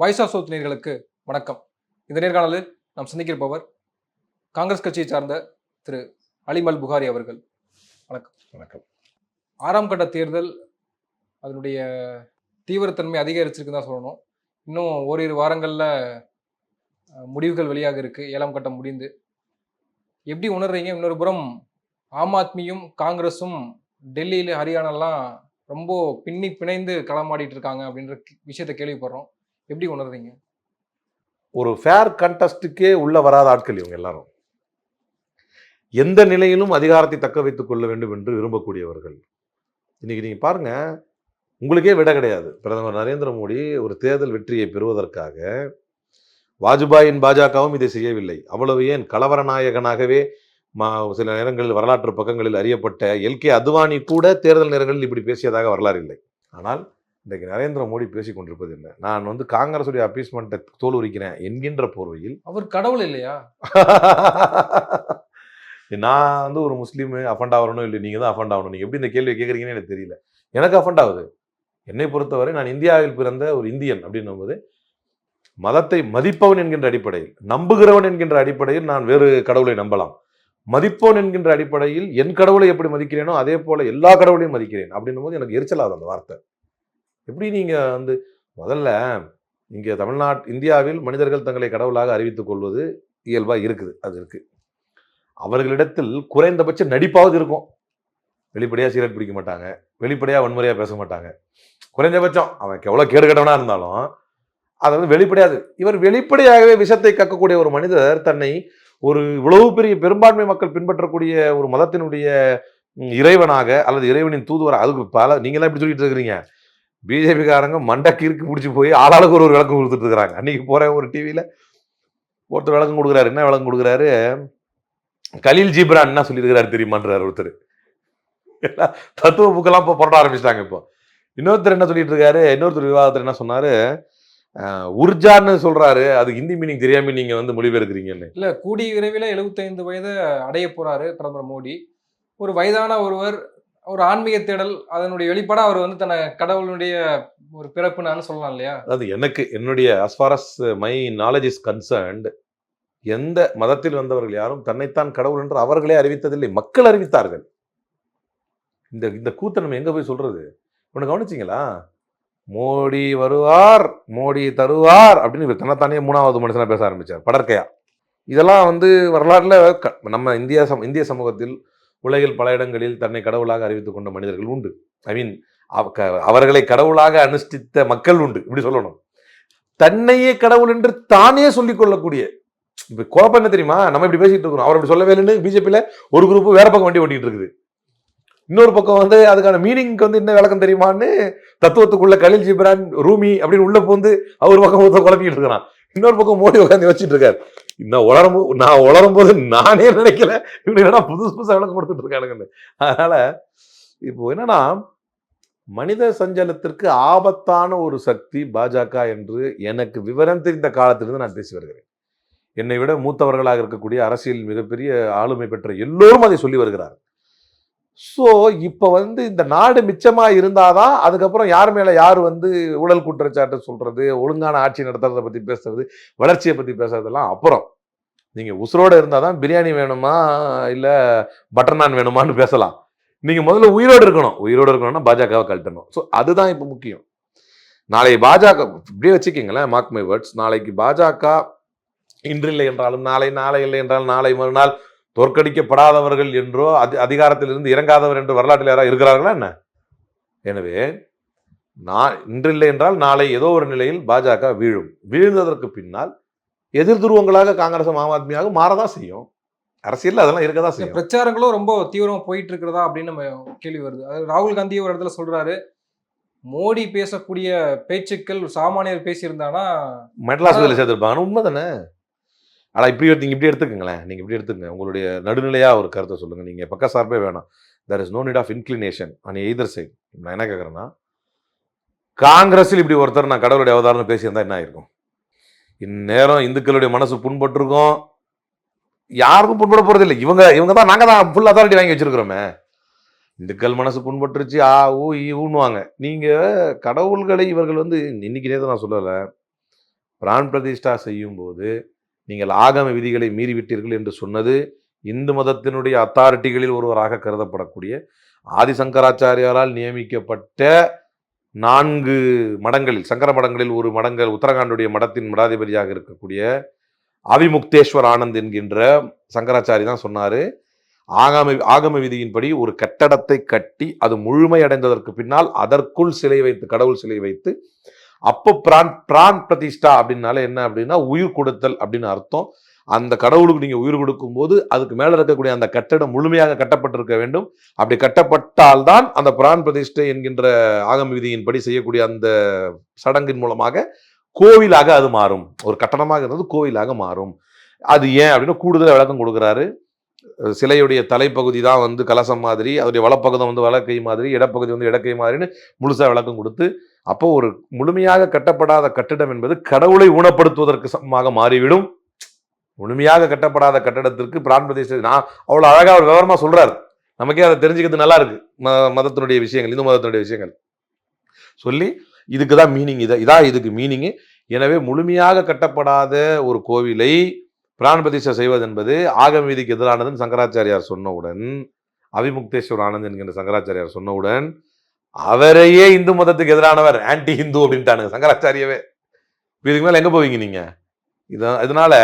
Voice of south நேர்களுக்கு வணக்கம். இந்த நேர்காணலில் நாம் சந்திக்கிருப்பவர் காங்கிரஸ் கட்சியை சார்ந்த திரு அலிமல் புகாரி அவர்கள். வணக்கம். ஆறாம் கட்ட தேர்தல் அதனுடைய தீவிரத்தன்மை அதிகரிச்சிருக்குன்னு தான் சொல்லணும். இன்னும் ஓரிரு வாரங்களில் முடிவுகள் வெளியாக இருக்கு. ஏழாம் கட்டம் முடிந்து. எப்படி உணர்றீங்க? இன்னொரு புறம் ஆம் ஆத்மியும் காங்கிரஸும் டெல்லியில் ஹரியானாலாம் ரொம்ப பின்னி பிணைந்து களமாடிட்டு இருக்காங்க அப்படின்ற விஷயத்த கேள்விப்படுறோம். எப்படி உணர்றீங்க? ஒரு ஃபேர் கண்டஸ்டுக்கே உள்ள வராத ஆட்கள் இவங்க எல்லாரும். எந்த நிலையிலும் அதிகாரத்தை தக்க வைத்துக் கொள்ள வேண்டும் என்று விரும்பக்கூடியவர்கள். இன்னைக்கு நீங்க பாருங்க உங்களுக்கே விட கிடையாது. பிரதமர் நரேந்திர மோடி ஒரு தேர்தல் வெற்றியை பெறுவதற்காக வாஜ்பாயின் பாஜகவும் இதை செய்யவில்லை. அவ்வளவு ஏன்? கலவர நாயகனாகவே மா சில நேரங்களில் வரலாற்று பக்கங்களில் அறியப்பட்ட எல்கே அத்வானி கூட தேர்தல் நேரங்களில் இப்படி பேசியதாக வரலாறு இல்லை. ஆனால் இன்றைக்கு நரேந்திர மோடி பேசிக் கொண்டிருப்பது என்ன? நான் வந்து காங்கிரஸுடைய அப்பீஸ்மெண்ட்டை தோல் உரிக்கிறேன் என்கின்ற போர்வையில். அவர் கடவுள் இல்லையா? நான் வந்து ஒரு முஸ்லீம் அஃபண்ட் ஆகணும் இல்லை நீங்கள் தான் அஃபண்ட் ஆகணும். நீங்கள் எப்படி இந்த கேள்வியை கேட்குறீங்கன்னு எனக்கு தெரியல. எனக்கு அஃபண்ட் ஆகுது. என்னை பொறுத்தவரை நான் இந்தியாவில் பிறந்த ஒரு இந்தியன் அப்படின்னும் போது மதத்தை மதிப்பவன் என்கின்ற அடிப்படையில் நம்புகிறவன் என்கின்ற அடிப்படையில் நான் வேறு கடவுளை நம்பலாம். மதிப்பவன் என்கின்ற அடிப்படையில் என் கடவுளை எப்படி மதிக்கிறேனோ அதே போல எல்லா கடவுளையும் மதிக்கிறேன் அப்படின்னும் போது எனக்கு எரிச்சலாகுது அந்த வார்த்தை. எப்படி நீங்கள் வந்து முதல்ல இங்கே தமிழ்நாட் இந்தியாவில் மனிதர்கள் தங்களை கடவுளாக அறிவித்துக் கொள்வது இயல்பாக இருக்குது அது இருக்குது அவர்களிடத்தில் குறைந்தபட்ச நடிப்பாவது இருக்கும். வெளிப்படையாக சிகரெட் பிடிக்க மாட்டாங்க வெளிப்படையாக வன்முறையாக பேச மாட்டாங்க. குறைந்தபட்சம் அவன் எவ்வளோ கேடு கெட்டவனா இருந்தாலும் அது வந்து வெளிப்படையாது இவர் வெளிப்படையாகவே விஷத்தை கக்கக்கூடிய ஒரு மனிதர் தன்னை ஒரு இவ்வளவு பெரிய பெரும்பான்மை மக்கள் பின்பற்றக்கூடிய ஒரு மதத்தினுடைய இறைவனாக அல்லது இறைவனின் தூதுவராக அதுக்கு பல நீங்களாம் இப்படி சொல்லிட்டு இருக்கிறீங்க. பிஜேபிக்காரங்க மண்டை கிறுக்கு பிடிச்சி போய் ஆளாளுக்கு ஒரு ஒரு விளக்கம் கொடுத்துட்டு இருக்கிறாங்க. அன்றைக்கி போகிறேன் ஒரு டிவியில் ஒருத்தர் விளக்கம் கொடுக்குறாரு. என்ன விளக்கம் கொடுக்குறாரு? கலீல் ஜீப்ரான் என்ன சொல்லியிருக்கிறாரு தெரியுமான்றார் ஒருத்தர். எல்லாம் தத்துவ புக்கெல்லாம் இப்போ புரட்ட ஆரம்பிச்சிட்டாங்க இப்போ. இன்னொருத்தர் என்ன சொல்லிட்டு இருக்காரு இன்னொருத்தர் விவாதத்தில் என்ன சொன்னார்? உர்ஜான்னு சொல்றாரு. அது ஹிந்தி மீனிங் தெரியாம நீங்க வந்து மொழிபெயர்க்கிறீங்கன்னு இல்ல கூடிய விரைவில் 75 வயதை அடைய போறாரு பிரதமர் மோடி. ஒரு வயதான ஒருவர் ஒரு ஆன்மீக தேடல் அதனுடைய வெளிப்பாடா அவர் வந்து தன்னை கடவுளுடைய ஒரு பிறப்புனான்னு சொல்லலாம் இல்லையா? அதாவது எனக்கு என்னுடைய as far as my knowledge is concerned எந்த மதத்தில் வந்தவர்கள் யாரும் தன்னைத்தான் கடவுள் என்று அவர்களே அறிவித்ததில்லை. மக்கள் அறிவித்தார்கள். இந்த இந்த கூத்தை நம்ம எங்கே போய் சொல்றது? ஒன்று கவனிச்சிங்களா? மோடி வருவார் மோடி தருவார் அப்படின்னு இவர் தன்னைத்தானே மூணாவது மனுஷனாக பேச ஆரம்பித்தார் படற்கையா. இதெல்லாம் வந்து வரலாறுல க- நம்ம இந்தியா சம இந்திய சமூகத்தில் உலகில் பல இடங்களில் தன்னை கடவுளாக அறிவித்துக் கொண்ட மனிதர்கள் உண்டு. ஐ மீன் அவர்களை கடவுளாக அனுஷ்டித்த மக்கள் உண்டு. இப்படி சொல்லணும். தன்னையே கடவுள் என்று தானே சொல்லிக் கொள்ளக்கூடிய. இப்ப குழப்பம் என்ன தெரியுமா? நம்ம இப்படி பேசிட்டு இருக்கிறோம் அவர் இப்படி சொல்லவே இல்லைன்னு பிஜேபியில ஒரு குரூப் வேற பக்கம் வண்டி ஓட்டிட்டு இருக்குது. இன்னொரு பக்கம் வந்து அதுக்கான மீனிங்க்கு வந்து என்ன விளக்கம் தெரியுமான்னு தத்துவத்துக்குள்ள கலில் ஜிப்ரான் ரூமி அப்படின்னு உள்ள போந்து அவர் பக்கம் ஒருத்தன் குழப்பிட்டு இருக்கிறான். இன்னொரு பக்கம் மோடி உட்காந்து வச்சிட்டு இருக்காரு. நான் உளரும் நான் உளரும் போது நானே நினைக்கல. இவங்க என்னடா புதுசு புதுசாக விளக்கம் கொடுத்துட்டு இருக்கானுங்கன்னு. அதனால இப்போ என்னன்னா மனித சஞ்சலத்திற்கு ஆபத்தான ஒரு சக்தி பாஜக என்று எனக்கு விவரம் தெரிந்த காலத்திலிருந்து நான் பேசி வருகிறேன். என்னை விட மூத்தவர்களாக இருக்கக்கூடிய அரசியல் மிகப்பெரிய ஆளுமை பெற்ற எல்லோரும் அதை சொல்லி வருகிறார் ஸோ இப்போ வந்து இந்த நாடு மிச்சமாக இருந்தால் தான் அதுக்கப்புறம் யார் மேலே யார் வந்து ஊழல் குற்றச்சாட்டு சொல்கிறது ஒழுங்கான ஆட்சி நடத்துறதை பற்றி பேசுறது வளர்ச்சியை பற்றி பேசுறதெல்லாம் அப்புறம். நீங்கள் உசுரோடு இருந்தால் தான் பிரியாணி வேணுமா இல்லை பட்டர் நான் வேணுமான்னு பேசலாம். நீங்கள் முதல்ல உயிரோடு இருக்கணும். உயிரோடு இருக்கணும்னா பாஜகவை கழட்டணும். ஸோ அதுதான் இப்போ முக்கியம். நாளை பாஜக இப்படியே வச்சுக்கிங்களேன் மார்க் மை வேர்ட்ஸ் நாளைக்கு பாஜக இன்று இல்லை என்றாலும் நாளை நாளை இல்லை என்றால் நாளை மறுநாள் தோற்கடிக்கப்படாதவர்கள் என்றோ அதி அதிகாரத்திலிருந்து இறங்காதவர் என்று வரலாற்றில் யாராவது இருக்கிறார்களா என்ன? எனவே நான் இன்றில்லை என்றால் நாளை ஏதோ ஒரு நிலையில் பாஜக வீழும். வீழ்ந்ததற்கு பின்னால் எதிர் துருவங்களாக காங்கிரஸ் ஆம் ஆத்மியாக மாறதான் செய்யும். அரசியல் அதெல்லாம் இருக்கதான் இந்த செய்யும். பிரச்சாரங்களும் ரொம்ப தீவிரமா போயிட்டு இருக்கிறதா அப்படின்னு நம்ம கேள்வி வருது. அதாவது ராகுல் காந்தி ஒரு இடத்துல சொல்றாரு மோடி பேசக்கூடிய பேச்சுக்கள் ஒரு சாமானியர் பேசியிருந்தானா? மெட்ராஸ் சேர்த்துருப்பாங்க உண்மை தானே? ஆனால் இப்படி எடுத்து இப்படி எடுத்துக்கங்களேன். நீங்கள் இப்படி எடுத்துக்கங்க உங்களுடைய நடுநிலையாக ஒரு கருத்தை சொல்லுங்கள் நீங்கள் பக்க சார்பே வேணாம். There is no need of inclination on either side நான் என்ன கேட்குறேன்னா காங்கிரஸில் இப்படி ஒருத்தர் நான் கடவுளுடைய அவதாரம் பேசியிருந்தா என்ன ஆயிருக்கும்? இந்நேரம் இந்துக்களுடைய மனசு புண்பட்டிருக்கும். யாருக்கும் புண்பட போகிறதில்ல இவங்க இவங்க தான் நாங்கள் தான் ஃபுல் அத்தாரிட்டி வாங்கி வச்சிருக்கிறோமே. இந்துக்கள் மனசு புண்பட்டுருச்சு. ஆ ஊ ஈ ஊன்னுவாங்க. நீங்கள் கடவுள்களை இவர்கள் வந்து இன்னைக்கு நேரத்தை நான் சொல்லலை. பிரான் பிரதிஷ்டா செய்யும்போது நீங்கள் ஆகம விதிகளை மீறிவிட்டீர்கள் என்று சொன்னது இந்து மதத்தினுடைய அத்தாரிட்டிகளில் ஒருவராக கருதப்படக்கூடிய ஆதிசங்கராச்சாரியாரால் நியமிக்கப்பட்ட நான்கு மடங்களில் சங்கர மடங்களில் ஒரு மடங்கள் உத்தரகாண்டுடைய மடத்தின் மடாதிபதியாக இருக்கக்கூடிய அவிமுக்தேஸ்வர் ஆனந்த் என்கின்ற சங்கராச்சாரி தான் சொன்னார். ஆகம ஆகம விதியின்படி ஒரு கட்டடத்தை கட்டி அது முழுமையடைந்ததற்கு பின்னால் அதற்குள் சிலை வைத்து கடவுள் சிலை வைத்து அப்போ பிரான் பிரான் பிரதிஷ்டா அப்படின்னால என்ன அப்படின்னா உயிர் கொடுத்தல் அப்படின்னு அர்த்தம். அந்த கடவுளுக்கு நீங்கள் உயிர் கொடுக்கும்போது அதுக்கு மேலே இருக்கக்கூடிய அந்த கட்டடம் முழுமையாக கட்டப்பட்டிருக்க வேண்டும். அப்படி கட்டப்பட்டால்தான் அந்த பிரான் பிரதிஷ்டை என்கின்ற ஆகம விதியின்படி செய்யக்கூடிய அந்த சடங்கின் மூலமாக கோவிலாக அது மாறும். ஒரு கட்டணமாக இருந்தது கோவிலாக மாறும். அது ஏன் அப்படின்னு கூடுதல் விளக்கம் கொடுக்குறாரு. சிலையுடைய தலைப்பகுதி தான் வந்து கலசம் மாதிரி அதோடைய வலப்பகுதம் வந்து வலக்கை மாதிரி இடப்பகுதி வந்து இடக்கை மாதிரின்னு முழுசாக விளக்கம் கொடுத்து அப்போ ஒரு முழுமையாக கட்டப்படாத கட்டிடம் என்பது கடவுளை ஊனப்படுத்துவதற்கு சமமாக மாறிவிடும். முழுமையாக கட்டப்படாத கட்டடத்திற்கு பிரான் பிரதிஷ்டை நான் அவ்வளோ அழகாக ஒரு விவரமாக சொல்கிறார் நமக்கே அதை தெரிஞ்சுக்கிறது நல்லா இருக்கு. ம மதத்தினுடைய விஷயங்கள் இந்து மதத்தினுடைய விஷயங்கள். சொல்லி இதுக்கு தான் மீனிங் இதை இதான் இதுக்கு மீனிங்கு எனவே முழுமையாக கட்டப்படாத ஒரு கோவிலை பிரான் பிரதிஷ்டை செய்வது என்பது ஆகம விதிக்கு எதிரானதுன்னு சங்கராச்சாரியார் சொன்னவுடன் அவிமுக்தேஸ்வர் ஆனந்த் என்கின்ற சங்கராச்சாரியார் சொன்னவுடன் அவரையே இந்து மதத்துக்கு எதிரானவர் ஆன்டி ஹிந்து அப்படின்ட்டானுங்க சங்கராச்சாரியவே. இதுக்கு மேலே எங்கே போவீங்க நீங்கள் இத இதனால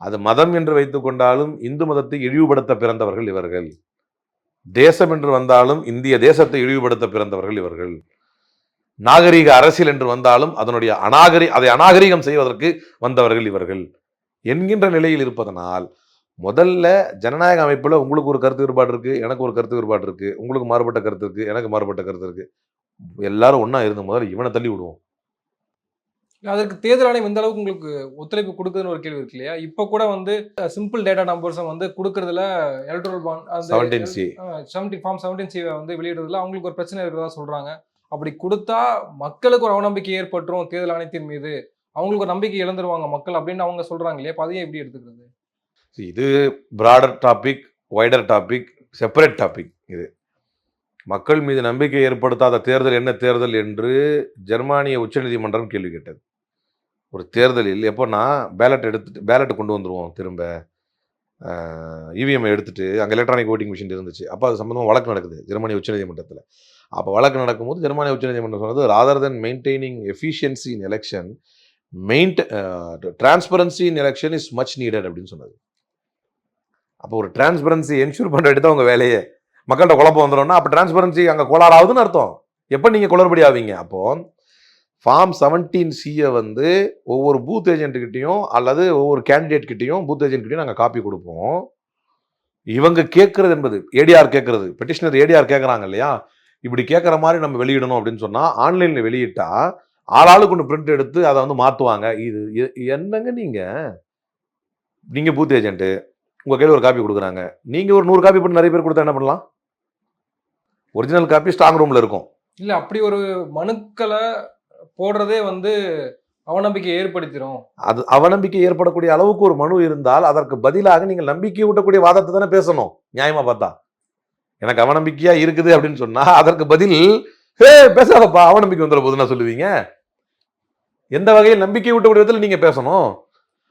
அது மதம் என்று வைத்துக்கொண்டாலும் இந்து மதத்தை இழிவுபடுத்த பிறந்தவர்கள் இவர்கள். தேசம் என்று வந்தாலும் இந்திய தேசத்தை இழிவுபடுத்த பிறந்தவர்கள் இவர்கள். நாகரீக அரசியல் என்று வந்தாலும் அதனுடைய அநாகரி அதை அநாகரிகம் செய்வதற்கு வந்தவர்கள் இவர்கள். என்கின்ற நிலையில் இருப்பதனால் முதல்ல ஜனநாயக அமைப்புல உங்களுக்கு ஒரு கருத்து வேறுபாடு இருக்கு எனக்கு ஒரு கருத்து வேறுபாடு இருக்கு உங்களுக்கு மாறுபட்ட கருத்து இருக்கு எனக்கு மாறுபட்ட கருத்து இருக்கு. எல்லாரும் ஒண்ணா இருந்து முதல்ல இவனை தள்ளி விடுவோம். அதற்கு தேர்தல் ஆணையம் எந்த அளவுக்கு உங்களுக்கு ஒத்துழைப்பு கொடுக்குதுன்னு ஒரு கேள்வி இருக்கு இல்லையா? இப்போ கூட வந்து சிம்பிள் டேட்டா நம்பர்ஸை வந்து கொடுக்கறதுல electoral bond seventeen C seventeen form seventeen சிவை வந்து வெளியிடுறதுல அவங்களுக்கு ஒரு பிரச்சனை இருக்கிறதா சொல்றாங்க. அப்படி கொடுத்தா மக்களுக்கு ஒரு அவநம்பிக்கை ஏற்பட்டுரும் தேர்தல் ஆணையத்தின் மீது. அவங்களுக்கு ஒரு நம்பிக்கை இழந்துருவாங்க மக்கள் அப்படின்னு அவங்க சொல்றாங்க இல்லையா? அப்ப அதையும் எப்படி எடுத்துக்கிறது? இது broader topic wider topic separate topic இது. மக்கள் மீது நம்பிக்கை ஏற்படுத்தாத தேர்தல் என்ன தேர்தல் என்று ஜெர்மானிய உச்சநீதிமன்றம் கேள்வி கேட்டது. ஒரு தேர்தலில் எப்போன்னா பேலட் எடுத்துட்டு பேலட் கொண்டு வந்துடுவோம் திரும்ப. இவிஎம் எடுத்துட்டு அங்கே எலக்ட்ரானிக் ஓட்டிங் மிஷின் இருந்துச்சு. அப்போ அது சம்மந்தமாக வழக்கு நடக்குது ஜெர்மனி உச்சநீதிமன்றத்தில் அப்போ வழக்கு நடக்கும்போது ஜெர்மனி உச்சநீதிமன்றம் சொன்னது rather than maintaining efficiency in election மெயின்ட transparency in election is much needed அப்படின்னு சொன்னது. அப்போ ஒரு டிரான்ஸ்பரன்சி என்ஷூர் பண்ண தான் உங்கள் வேலையே. மக்கள்கிட்ட குழப்பம் வந்துடும்னா அப்போ டிரான்ஸ்பரன்சி அங்கே கோளாறாகுதுன்னு அர்த்தம். எப்போ நீங்கள் குளறுபடி ஆவீங்க? அப்போது ஃபார்ம் செவன்டீன் சியை வந்து ஒவ்வொரு பூத் ஏஜென்ட்டுக்கிட்டையும் அல்லது ஒவ்வொரு கேண்டிடேட் கிட்டையும் பூத் ஏஜென்ட்கிட்டையும் நாங்கள் காப்பி கொடுப்போம். இவங்க கேட்குறது என்பது ஏடிஆர் கேட்குறது பெட்டிஷனர் ஏடிஆர் கேட்குறாங்க இல்லையா? இப்படி கேட்குற மாதிரி நம்ம வெளியிடணும் அப்படின்னு சொன்னால் ஆன்லைனில் வெளியிட்டா ஆளாளுக்கு ஒன்று பிரிண்ட் எடுத்து அதை வந்து மாற்றுவாங்க இது எ- என்னங்க நீங்கள் நீங்கள் பூத் ஏஜென்ட்டு உங்கள் கையில் ஒரு காப்பி கொடுக்குறாங்க. நீங்கள் ஒரு நூறு காப்பி பண்ணி நிறைய பேர் கொடுத்தா என்ன பண்ணலாம்? ஒரிஜினல் காப்பி ஸ்ட்ராங் ரூமில் இருக்கும். இல்ல அப்படி ஒரு மனுக்களை போடுறதே வந்து அவநம்பிக்கை ஏற்படுத்திடும் அது அவநம்பிக்கை ஏற்படக்கூடிய அளவுக்கு ஒரு மனு இருந்தால் அதற்கு பதிலாக நீங்கள் நம்பிக்கை ஊட்டக்கூடிய வாதத்தை தானே பேசணும். நியாயமா பார்த்தா? எனக்கு அவநம்பிக்கையா இருக்குது அப்படின்னு சொன்னா அதற்கு பதில் ஹே பேசாதப்பா அவநம்பிக்கை வந்துட போதுன்னா சொல்லுவீங்க. எந்த வகையில் நம்பிக்கை ஊட்டக்கூடிய விதத்தில் நீங்க பேசணும்?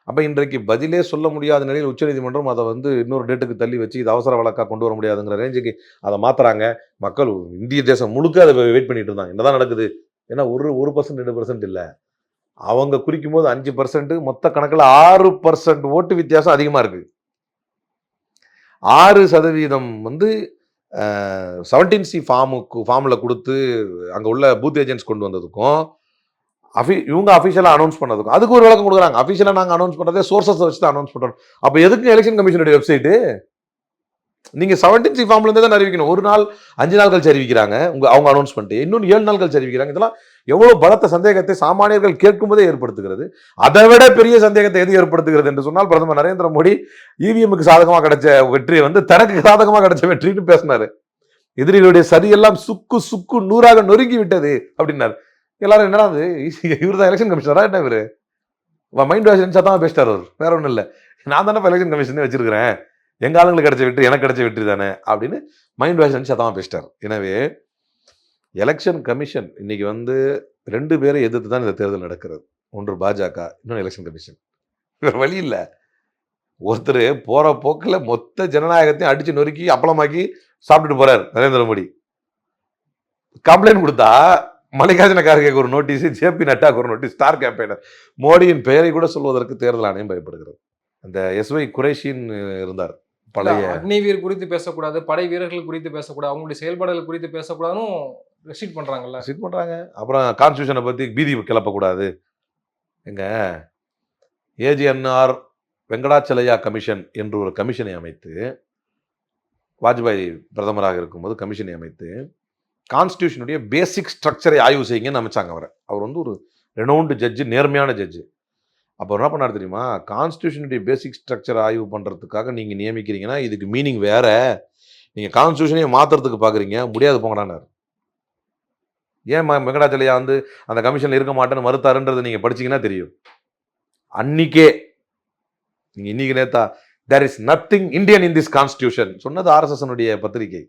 அப்போ இன்றைக்கு பதிலே சொல்ல முடியாத நிலையில் உச்சநீதிமன்றம் அதை வந்து இன்னொரு டேட்டுக்கு தள்ளி வச்சு இது அவசர வழக்காக கொண்டு வர முடியாதுங்கிற ரேஞ்சுக்கு அதை மாத்துறாங்க. மக்கள் இந்திய தேசம் முழுக்க அதை வெயிட் பண்ணிட்டு இருந்தாங்க. என்னதான் நடக்குது? ஏன்னா ஒரு ஒரு பர்சன்ட் ரெண்டு பர்சன்ட் இல்லை. அவங்க குறிக்கும் போது அஞ்சு பர்சன்ட் மொத்த கணக்கில் ஆறு பர்சன்ட் ஓட்டு வித்தியாசம் அதிகமாக இருக்கு. ஆறு சதவீதம் வந்து செவன்டீன் சி ஃபார்முக்கு ஃபார்மில் கொடுத்து அங்கே உள்ள பூத் ஏஜென்ட்ஸ் கொண்டு வந்ததுக்கும் அஃபி இவங்க அஃபிஷியலாக அனௌன்ஸ் பண்ணதுக்கும் அதுக்கு ஒரு விளக்கம் கொடுக்குறாங்க. அஃபிஷியலாக நாங்கள் அனௌன்ஸ் பண்ணுறதே சோர்சஸ் வச்சு தான் அனௌன்ஸ் பண்ணுறோம் அப்போ எதுக்கு எலெக்ஷன் கமிஷனுடைய வெப்சைட்டு நீங்கள் செவன்டீன் சி ஃபார்ம்லேருந்து தான் அறிவிக்கணும். ஒரு நாள் அஞ்சு நாள் கழிச்சு அறிவிக்கிறாங்க உங்கள் அவங்க அனௌன்ஸ் பண்ணிட்டு இன்னொன்று ஏழு நாள் கழிச்சு அறிவிக்கிறாங்க இதெல்லாம் எவ்வளோ பலத்த சந்தேகத்தை சாமானியர்கள் கேட்கும்போதே ஏற்படுத்துகிறது. அதை விட பெரிய சந்தேகத்தை எது ஏற்படுத்துகிறது என்று சொன்னால் பிரதமர் நரேந்திர மோடி இவிஎம்முக்கு சாதகமாக கிடைச்ச வெற்றி வந்து தனக்கு சாதகமாக கிடைச்ச வெற்றின்னு பேசினாரு. எதிரிகளுடைய சரியெல்லாம் சுக்கு சுக்கு நூறாக நொறுங்கி விட்டது அப்படின்னாரு. எல்லாரும் என்னடா அது இவர் தான் எலெக்ஷன் கமிஷனரா என்ன இவரு? மைண்ட் வாஷ் சத்தமா பேசிட்டார் அவர் வேற ஒன்றும் இல்லை. நான் தானே எலெக்ஷன் கமிஷனே வச்சிருக்கிறேன். எங்க ஆளுங்களுக்கு கிடைச்ச வெற்றி எனக்கு கிடைச்ச வெற்றி தானே அப்படின்னு மைண்ட் வாஷ் சத்தமா பேசிட்டார் எனவே எலெக்ஷன் கமிஷன் இன்னைக்கு வந்து ரெண்டு பேரை எதிர்த்து தான் இந்த தேர்தல் நடக்கிறது. ஒன்று பாஜக இன்னொன்று எலெக்ஷன் கமிஷன் வேறு வழி இல்லை. ஒருத்தர் போகிற போக்கில் மொத்த ஜனநாயகத்தையும் அடித்து நொறுக்கி அப்பளமாக்கி சாப்பிட்டுட்டு போகிறார் நரேந்திர மோடி. கம்ப்ளைண்ட் கொடுத்தா மல்லிகார்ஜுன கார்கேக்கு ஒரு நோட்டீஸ் ஜேபி நட்டாக்கு ஒரு நோட்டீஸ் ஸ்டார் கேம்பெயினர் மோடியின் பெயரை கூட சொல்வதற்கு தேர்தல் ஆணையம் பயப்படுகிறது. அந்த எஸ்வை குரேஷின் இருந்தார். பழைய அக்னிவீர் குறித்து பேசக்கூடாது படை வீரர்கள் குறித்து பேசக்கூடாது அவங்களுடைய செயல்பாடுகள் குறித்து பேசக்கூடாதுன்னு ரெஸ்ட்ரிக்ட் பண்றாங்கல்ல. சிட் பண்றாங்க. அப்புறம் கான்ஸ்டியூஷனை பத்தி பீதி கிளப்பக்கூடாது. எங்க ஏஜிஎன்ஆர் வெங்கடாச்சலையா கமிஷன் என்று ஒரு கமிஷனை அமைத்து வாஜ்பாய் பிரதமராக இருக்கும்போது கமிஷனை அமைத்து கான்ஸ்டியூஷனுடைய பேசிக் ஸ்ட்ரக்சரை ஆய்வு செய்யுங்கன்னு அமைச்சாங்க அவரை. அவர் வந்து ஒரு ரெனவுண்டு ஜட்ஜு நேர்மையான ஜட்ஜு அப்போ என்ன பண்ணார் தெரியுமா? கான்ஸ்டியூஷனுடைய பேசிக் ஸ்ட்ரக்சர் ஆய்வு பண்ணுறதுக்காக நீங்கள் நியமிக்கிறீங்கன்னா இதுக்கு மீனிங் வேறு. நீங்கள் கான்ஸ்டியூஷனையே மாற்றுறதுக்கு பார்க்குறீங்க முடியாது போங்கடானார் ஏன் வெங்கடாச்சலையா வந்து அந்த கமிஷனில் இருக்க மாட்டேன்னு மறுத்தாருன்றது நீங்கள் படிச்சீங்கன்னா தெரியும். அன்னிக்கே நீங்கள் இன்னைக்கு நேத்தா there is nothing Indian in this constitution சொன்னது ஆர்எஸ்எஸ்னுடைய பத்திரிகை.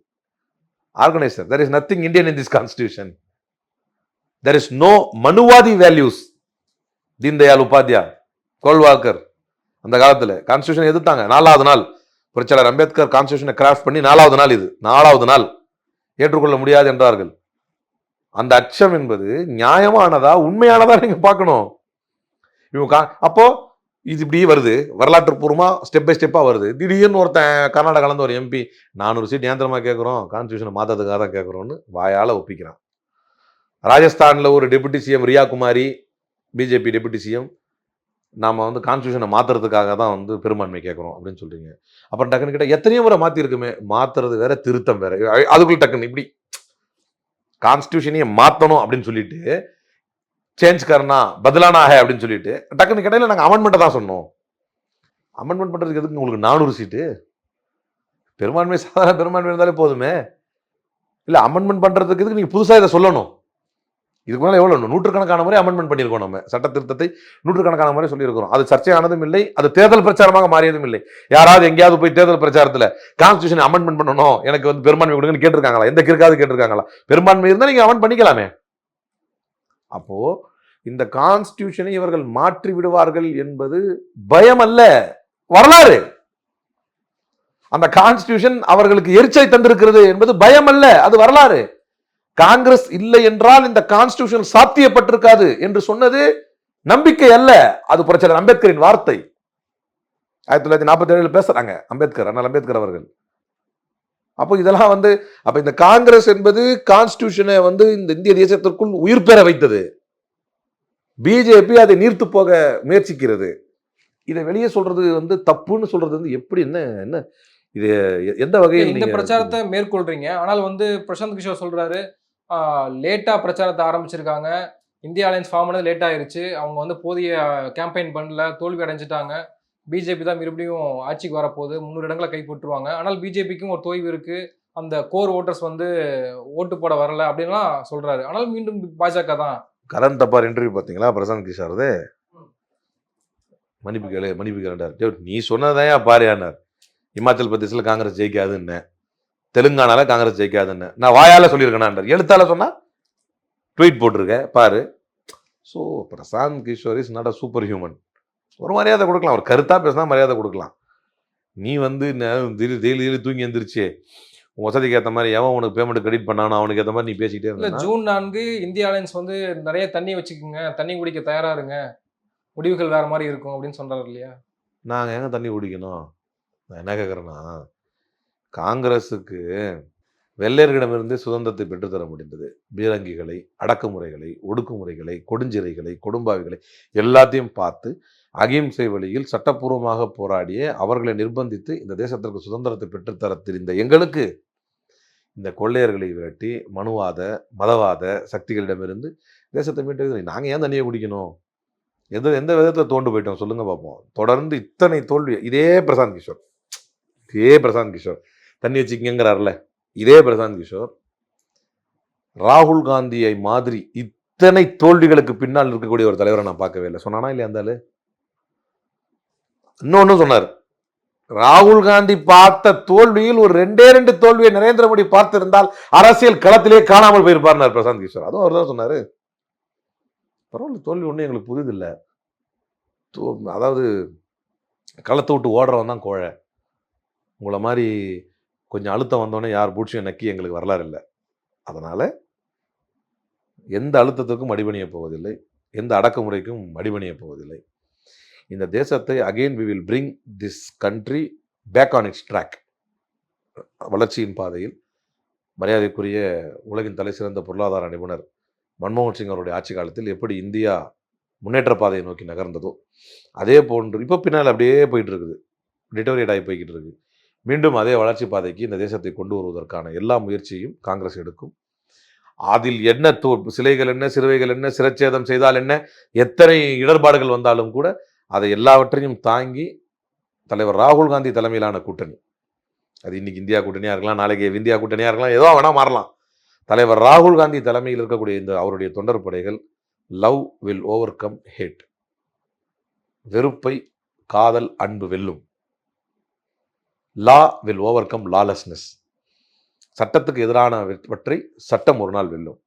Organiser there is nothing Indian in this constitution there is no Manuvadi values Deendayal Upadhyay Golwalkar அந்த காலத்தில் கான்ஸ்டியூஷன் எதிர்த்தாங்க. நாலாவது நாள். புரட்சியாளர் அம்பேத்கர் கான்ஸ்டியூஷனை கிராஃப்ட் பண்ணி நாலாவது நாள் இது. நாலாவது நாள். ஏற்றுக்கொள்ள முடியாது என்றார்கள். அந்த அச்சம் என்பது நியாயமானதா உண்மையானதா நீங்க பார்க்கணும். இவங்க அப்போ இது இப்படி வருது. வரலாற்று பூர்வமாக ஸ்டெப் பை ஸ்டெப்பாக வருது. திடீர்னு ஒருத்தன் கர்நாடகால இருந்து ஒரு எம்பி நானூறு சீட் ஏந்திரமாக கேட்குறோம் கான்ஸ்டியூஷனை மாற்றதுக்காக தான் கேட்குறோன்னு வாயால் ஒப்பிக்கிறான். ராஜஸ்தானில் ஒரு deputy CM Riya Kumari BJP deputy CM நாம் வந்து கான்ஸ்டியூஷனை மாற்றுறதுக்காக தான் வந்து பெரும்பான்மை கேட்குறோம் அப்படின்னு சொல்கிறீங்க அப்புறம் டக்குன்னு கிட்ட எத்தனையோ முறை மாற்றிருக்குமே மாற்றுறது வேற திருத்தம் வேற. அதுக்குள்ள டக்குன்னு இப்படி கான்ஸ்டியூஷனையே மாற்றணும் அப்படின்னு சொல்லிட்டு சேஞ்ச் கர்னா பதலானா ஹே அப்படின்னு சொல்லிட்டு டக்குன்னு கடையில் நாங்கள் அமெண்ட்மெண்ட்டை தான் சொன்னோம். அமெண்ட்மெண்ட் பண்ணுறதுக்கு எதுக்கு உங்களுக்கு நானூறு சீட்டு பெரும்பான்மை சாதாரண பெரும்பான்மை இருந்தாலே போதுமே. இல்லை அமெண்ட்மெண்ட் பண்ணுறதுக்கு எதுக்கு நீங்கள் புதுசாக இதை சொல்லணும்? இதுக்கு மேலே எவ்வளோ நூற்றுக்கணக்கான முறை அமெண்ட்மெண்ட் பண்ணியிருக்கோம் நம்ம. சட்ட திருத்தத்தை நூற்றுக்கணக்கான முறை சொல்லியிருக்கிறோம். அது சர்ச்சையானதும் இல்லை அது தேர்தல் பிரச்சாரமாக மாறியதும் இல்லை. யாராவது எங்கேயாவது போய் தேர்தல் பிரச்சாரத்தில் கான்ஸ்டியூஷன் அமெண்ட்மெண்ட் பண்ணணும். எனக்கு வந்து பெரும்பான்மை கொடுங்கன்னு கேட்டிருக்காங்களா? எந்த கிற்காவது கேட்டிருக்காங்களா? பெரும்பான்மை இருந்தால் நீங்கள் அமெண்ட் பண்ணிக்கலாமே. அப்போது இந்த கான்ஸ்டியூஷனை இவர்கள் மாற்றி விடுவார்கள் என்பது பயம் அல்ல வரலாறு. அந்த கான்ஸ்டியூஷன் அவர்களுக்கு எரிச்சலை தந்திருக்கிறது என்பது பயம் அல்ல அது வரலாறு. காங்கிரஸ் இல்லை என்றால் இந்த கான்ஸ்டியூஷன் சாத்தியப்பட்டிருக்காது என்று சொன்னது நம்பிக்கை அல்ல. அது பிரச்சனை அம்பேத்கரின் வார்த்தை. ஆயிரத்தி தொள்ளாயிரத்தி நாற்பத்தி ஏழில் பேசுறாங்க அம்பேத்கர் அண்ணல் அம்பேத்கர் அவர்கள். அப்போ இதெல்லாம் வந்து அப்ப இந்த காங்கிரஸ் என்பது கான்ஸ்டியூஷனை வந்து இந்த இந்திய தேசத்திற்குள் உயிர் பெற வைத்தது. பிஜேபி அதை நீர்த்து போக முயற்சிக்கிறது. இதை வெளியே சொல்றது வந்து தப்புன்னு சொல்றது வந்து எப்படி என்ன என்ன? இது எந்த வகையில் இந்த பிரச்சாரத்தை மேற்கொள்றீங்க. ஆனால் வந்து பிரசாந்த் கிஷோர் சொல்றாரு லேட்டா பிரச்சாரத்தை ஆரம்பிச்சிருக்காங்க. இந்தியா அலையன்ஸ் ஃபார்ம் பண்ணது லேட் ஆயிருச்சு. அவங்க வந்து போதிய கேம்பெயின் பண்ணல. தோல்வி அடைஞ்சிட்டாங்க. பிஜேபி தான் மறுபடியும் ஆட்சிக்கு வரப்போகுது. முந்நூறு இடங்களை கைப்பற்றுவாங்க. ஆனால் பிஜேபிக்கும் ஒரு தொய்வு இருக்கு. அந்த கோர் ஓட்டர்ஸ் வந்து ஓட்டு போட வரல அப்படின்லாம் சொல்றாரு. ஆனால் மீண்டும் பாஜக தான் கரண் தப்பார் இன்டர்வியூ பார்த்தீங்களா? பிரசாந்த் கிஷாரது? மன்னிப்பு கேளு மன்னிப்பு கேளுண்டார் நீ சொன்னதான் பாரியானார் இமாச்சல் பிரதேசில் காங்கிரஸ் ஜெயிக்காதுன்னு. தெலுங்கானால காங்கிரஸ் ஜெயிக்காதுன்னு. நான் வாயால் சொல்லியிருக்கேனான்றார். எழுத்தால சொன்னால் ட்வீட் போட்டிருக்கேன் பாரு. So Prashant Kishor is not a super human ஒரு மரியாதை கொடுக்கலாம். ஒரு கருத்தாக பேசினா மரியாதை கொடுக்கலாம். நீ வந்து ந- திடீர் டெய்லி தூங்கி எந்திரிச்சு வசதிக்கு ஏற்ற மாதிரி எவன் உனக்கு பேமெண்ட் கிரெடிட் பண்ணானோ அவனுக்கு ஏற்ற மாதிரி நீ பேசிக்கிட்டே இல்ல ஜூன் நான்கு இந்தியா அலையன்ஸ் வந்து நிறைய தண்ணி வச்சுக்கோங்க. தண்ணி குடிக்க தயாரா இருங்க. முடிவுகள் வேற மாதிரி இருக்கும் அப்படின்னு சொல்றாரு இல்லையா? நாங்கள் எங்க தண்ணி குடிக்கணும்? நான் என்ன கேட்குறேன்னா காங்கிரஸுக்கு வெள்ளையர்களிடமிருந்து சுதந்திரத்தை பெற்றுத்தர முடிந்தது. பீரங்கிகளை அடக்குமுறைகளை ஒடுக்குமுறைகளை கொடுஞ்சிறைகளை கொடும்பாவிகளை எல்லாத்தையும் பார்த்து அகிம்சை வழியில் சட்டப்பூர்வமாக போராடிய அவர்களை நிர்பந்தித்து இந்த தேசத்திற்கு சுதந்திரத்தை பெற்றுத்தர தெரிந்த எங்களுக்கு இந்த கொள்ளையர்களை விரட்டி மனுவாத மதவாத சக்திகளிடமிருந்து தேசத்தை மீட்டு நாங்கள் ஏன் தண்ணியை குடிக்கணும்? எந்த எந்த விதத்தில் தோண்டு போயிட்டோம் சொல்லுங்கள் பார்ப்போம் தொடர்ந்து இத்தனை தோல்வி இதே பிரசாந்த் கிஷோர். இதே பிரசாந்த் கிஷோர். தண்ணி வச்சுக்கிங்கிறார்ல இதே பிரசாந்த் கிஷோர். ராகுல் காந்தியை மாதிரி இத்தனை தோல்விகளுக்கு பின்னால் இருக்கக்கூடிய ஒரு தலைவரை நான் பார்க்கவே இல்லை. சொன்னானா இல்லையா இருந்தாலும் ஆளு? இன்னொன்னு சொன்னார். ராகுல் காந்தி பார்த்த தோல்வியில் ஒரு ரெண்டே ரெண்டு தோல்வியை நரேந்திர மோடி பார்த்திருந்தால் அரசியல் களத்திலே காணாமல் போயிருப்பார்னார் பிரசாந்த் கிஷோர். அதுவும் அவர் தான் சொன்னார். பரவாயில்ல தோல்வி ஒன்றும் எங்களுக்கு புதுதில்லை அதாவது களத்தை விட்டு ஓடுறவன் தான் கோழை. உங்களை மாதிரி கொஞ்சம் அழுத்தம் வந்தோடனே யார் பூட்சியும் நக்கி எங்களுக்கு வரலாறு இல்லை. அதனால் எந்த அழுத்தத்துக்கும் அடிபணிய போவதில்லை. எந்த அடக்குமுறைக்கும் அடிபணிய போவதில்லை. இந்த தேசத்தை again we will bring this country back on its track வளர்ச்சியின் பாதையில் மரியாதைக்குரிய உலகின் தலை சிறந்த பொருளாதார நிபுணர் மன்மோகன் சிங் அவருடைய ஆட்சி காலத்தில் எப்படி இந்தியா முன்னேற்ற பாதையை நோக்கி நகர்ந்ததோ அதே போன்று இப்போ பின்னால் அப்படியே போயிட்டு இருக்குது. ஆகி போய்கிட்டு இருக்குது மீண்டும் அதே வளர்ச்சி பாதைக்கு இந்த தேசத்தை கொண்டு வருவதற்கான எல்லா முயற்சியையும் காங்கிரஸ் எடுக்கும். அதில் என்ன தோ சிலைகள் என்ன சிறுவைகள் என்ன சிரச்சேதம் செய்தால் என்ன எத்தனை இடர்பாடுகள் வந்தாலும் கூட அதை எல்லாவற்றையும் தாங்கி தலைவர் ராகுல் காந்தி தலைமையிலான கூட்டணி. அது இன்னைக்கு இந்தியா கூட்டணியாக இருக்கலாம் நாளைக்கு இந்தியா கூட்டணியாக இருக்கலாம் ஏதோ வேணால் மாறலாம். தலைவர் ராகுல் காந்தி தலைமையில் இருக்கக்கூடிய இந்த அவருடைய தொண்டர் படைகள் love will overcome hate. வெறுப்பை காதல் அன்பு வெல்லும். Law will overcome lawlessness. சட்டத்துக்கு எதிரானவற்றை சட்டம் ஒரு நாள் வெல்லும்.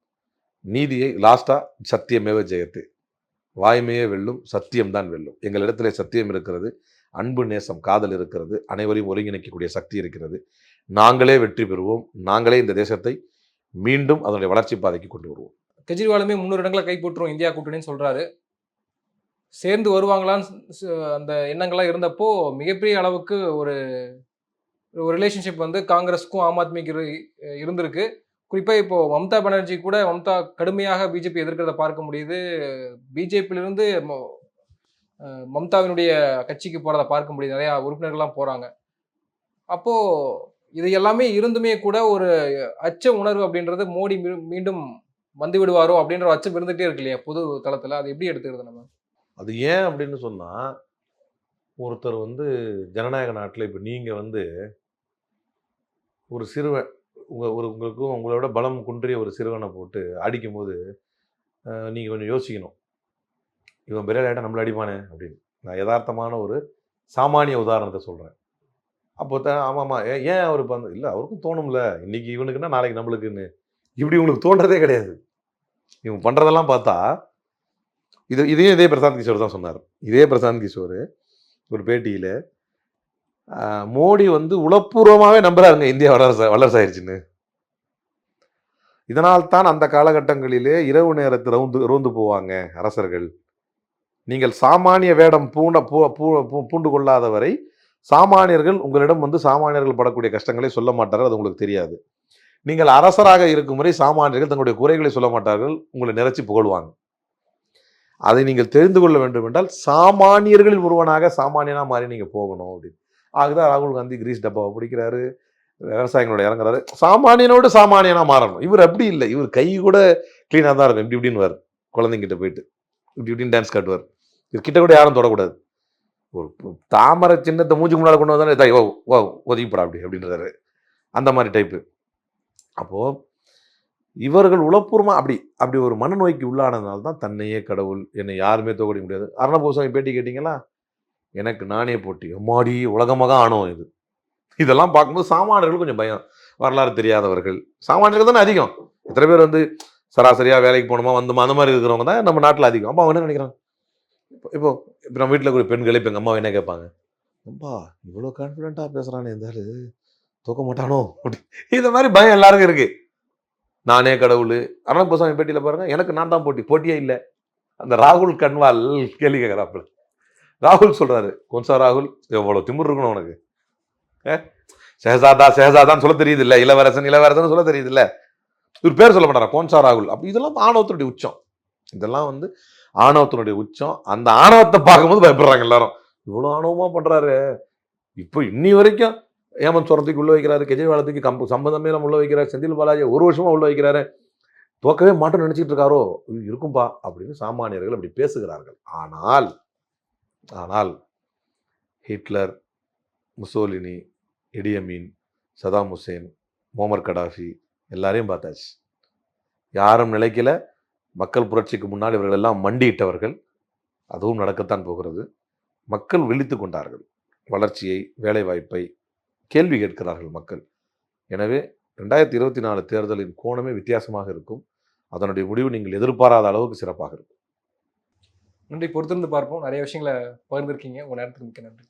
நீதியை லாஸ்டாக சத்தியமேவ ஜெயத்து. வாய்மையே வெல்லும் சத்தியம்தான் வெல்லும். எங்களிடத்துல சத்தியம் இருக்கிறது அன்பு நேசம் காதல் இருக்கிறது அனைவரையும் ஒருங்கிணைக்கக்கூடிய சக்தி இருக்கிறது. நாங்களே வெற்றி பெறுவோம். நாங்களே இந்த தேசத்தை மீண்டும் அதனுடைய வளர்ச்சி பாதைக்கு கொண்டு வருவோம். கெஜ்ரிவாலுமே முன்னூறு இடங்களை கைப்பற்றுவோம் இந்தியா கூட்டணின்னு சொல்றாரு. சேர்ந்து வருவாங்களான்னு அந்த எண்ணங்கள்லாம் இருந்தப்போ மிகப்பெரிய அளவுக்கு ஒரு ஒரு ரிலேஷன்ஷிப் வந்து காங்கிரஸுக்கும் ஆம் ஆத்மிக்கு இருந்திருக்கு. குறிப்பாக இப்போ மம்தா பானர்ஜி கூட மம்தா கடுமையாக பிஜேபி எதிர்க்கிறத பார்க்க முடியுது. பிஜேபியிலிருந்து மம்தாவினுடைய கட்சிக்கு போகிறத பார்க்க முடியுது. நிறையா உறுப்பினர்கள்லாம் போகிறாங்க அப்போது இது எல்லாமே இருந்துமே கூட ஒரு அச்ச உணர்வு அப்படின்றது மோடி மீண்டும் வந்து விடுவாரோ அப்படின்ற அச்சம் இருந்துகிட்டே இருக்கு இல்லையா பொது தளத்தில்? அது எப்படி எடுத்துக்கிறது நம்ம? அது ஏன் அப்படின்னு சொன்னால் ஒருத்தர் வந்து ஜனநாயக நாட்டில் இப்போ நீங்கள் வந்து ஒரு சிறுவன் உங்கள் ஒரு உங்களுக்கும் உங்களோட பலம் குன்றிய ஒரு சிறுவனை போட்டு அடிக்கும்போது நீங்கள் கொஞ்சம் யோசிக்கணும். இவன் பெரிய ஆகிட்டா நம்மள அடிப்பானே அப்படின்னு. நான் யதார்த்தமான ஒரு சாமானிய உதாரணத்தை சொல்கிறேன் அப்போ தான் ஆமாம்மா ஏன் ஏன் அவர் இப்போ இல்லை அவருக்கும் தோணும்ல. இன்னைக்கு இவனுக்குன்னா நாளைக்கு நம்மளுக்குன்னு. இப்படி உங்களுக்கு தோன்றதே கிடையாது. இவன் பண்ணுறதெல்லாம் பார்த்தா இது இதையும் இதே பிரசாந்த் கிஷோர் தான் சொன்னார். இதே பிரசாந்த் கிஷோர் ஒரு பேட்டியில் மோடி வந்து உளப்பூர்வமாகவே நம்புறாருங்க இந்தியா வல்லரசு வல்லரசாயிருச்சுன்னு. இதனால் தான் அந்த காலகட்டங்களிலே இரவு நேரத்து ரவுந்து ரோந்து போவாங்க அரசர்கள். நீங்கள் சாமானிய வேடம் பூண்ட பூ பூ பூ- பூண்டு கொள்ளாத வரை சாமானியர்கள் உங்களிடம் வந்து சாமானியர்கள் படக்கூடிய கஷ்டங்களை சொல்ல மாட்டார்கள் அது உங்களுக்கு தெரியாது. நீங்கள் அரசராக இருக்கும் வரை சாமானியர்கள் தங்களுடைய குறைகளை சொல்ல மாட்டார்கள் உங்களை நிறைச்சி புகழ்வாங்க. அதை நீங்கள் தெரிந்து கொள்ள வேண்டும் என்றால் சாமானியர்களில் ஒருவனாக சாமானியனாக மாறி நீங்கள் போகணும் அப்படின்னு. ஆகுதான் ராகுல் காந்தி கிரீஸ் டப்பாவை பிடிக்கிறாரு. விவசாயிகளோட இறங்குறாரு. சாமானியனோடு சாமானியனா மாறணும். இவர் அப்படி இல்லை. இவர் கை கூட க்ளீனாக தான் இருக்கும். இப்படி இப்படின்னு வரும் குழந்தைங்கிட்ட போயிட்டு. இப்படி இப்படின்னு டான்ஸ் காட்டுவார். இவர் கிட்ட கூட யாரும் தொடக்கூடாது. ஒரு தாமரை சின்னத்தை மூஞ்சி முன்னால் கொண்டு வந்தாலே ஓ ஓ ஒதுக்கிப்படா அப்படி அப்படின்றாரு. அந்த மாதிரி டைப்பு அப்போது இவர்கள் உளப்பூர்வமா அப்படி அப்படி ஒரு மனநோய்க்கு உள்ளானதுனால தான் தன்னையே கடவுள் என்னை யாருமே தோக்கடிக்க முடியாது. அருணபோசாமி பேட்டி கேட்டிங்களா? எனக்கு நானே போட்டி. அம்மாடி உலகமாக ஆணவம் இது. இதெல்லாம் பார்க்கும்போது சாமானியர்கள் கொஞ்சம் பயம். வரலாறு தெரியாதவர்கள். சாமானியர்கள் தானே அதிகம். எத்தனை பேர் வந்து சராசரியாக வேலைக்கு போகணுமா வந்துமா அந்த மாதிரி இருக்கிறவங்க தான் நம்ம நாட்டில் அதிகம். அப்போ அவங்க என்ன நினைக்கிறாங்க? இப்போ இப்போ இப்போ நம்ம வீட்டில் இருக்கிற பெண்கள் இப்போ எங்கள் அம்மா என்ன கேட்பாங்க? அம்பா இவ்வளோ கான்ஃபிடென்ட்டாக பேசுகிறானே இருந்தாலும் தூக்க மாட்டானோ? அப்படி. இந்த மாதிரி பயம் எல்லாருக்கும் இருக்குது நானே கடவுள். அருணபோசாமி பேட்டியில் பாருங்க எனக்கு நான் தான் போட்டி. போட்டியே இல்லை. அந்த ராகுல் கன்வால் கேள்வி கேட்குறாப்புல. ராகுல் சொல்கிறாரு கொன்சா ராகுல் எவ்வளோ திமுர் இருக்கணும் உனக்கு. ஏ? ஷெஹசாதா ஷெஹசாதான்னு சொல்ல தெரியுது இல்லை இளவரசன் இளவரசன் சொல்ல தெரியுது இல்லை இவர் பேர் சொல்ல மாட்டாரா? கோன்சா ராகுல். அப்படி இதெல்லாம் ஆணவத்தினுடைய உச்சம். இதெல்லாம் வந்து ஆணவத்தினுடைய உச்சம். அந்த ஆணவத்தை பார்க்கும்போது பயப்படுறாங்க எல்லாரும். இவ்வளோ ஆணவமாக பண்ணுறாரு இப்போ இன்னி வரைக்கும் ஏமன் சுரத்துக்கு உள்ள வைக்கிறாரு கெஜ்ரிவாலத்துக்கு கம்ப சம்பந்தமே நம்ம உள்ள வைக்கிறாரு செந்தில் பாலாஜி ஒரு வருஷமா உள்ள வைக்கிறாரு. தோக்கவே மாட்டோம்னு நினச்சிக்கிட்டு இருக்காரோ? இருக்கும்பா அப்படின்னு சாமானியர்கள் அப்படி பேசுகிறார்கள். ஆனால் ஆனால் Hitler Mussolini Idi Amin Saddam Hussein Muammar Gaddafi எல்லாரையும் பார்த்தாச்சு. யாரும் நிலைக்கல. மக்கள் புரட்சிக்கு முன்னால் இவர்கள் எல்லாம் மண்டியிட்டவர்கள். அதுவும் நடக்கத்தான் போகிறது. மக்கள் விழித்து கொண்டார்கள். வளர்ச்சியை வேலைவாய்ப்பை கேள்வி கேட்கிறார்கள் மக்கள். எனவே ரெண்டாயிரத்தி இருபத்தி நாலு தேர்தலின் கோணமே வித்தியாசமாக இருக்கும். அதனுடைய முடிவு நீங்கள் எதிர்பாராத அளவுக்கு சிறப்பாக இருக்கும். நன்றி. பொறுத்திருந்து பார்ப்போம். நிறைய விஷயங்களை பகிர்ந்திருக்கீங்க. உங்கள் நேரத்துக்கு மிக்க நன்றி.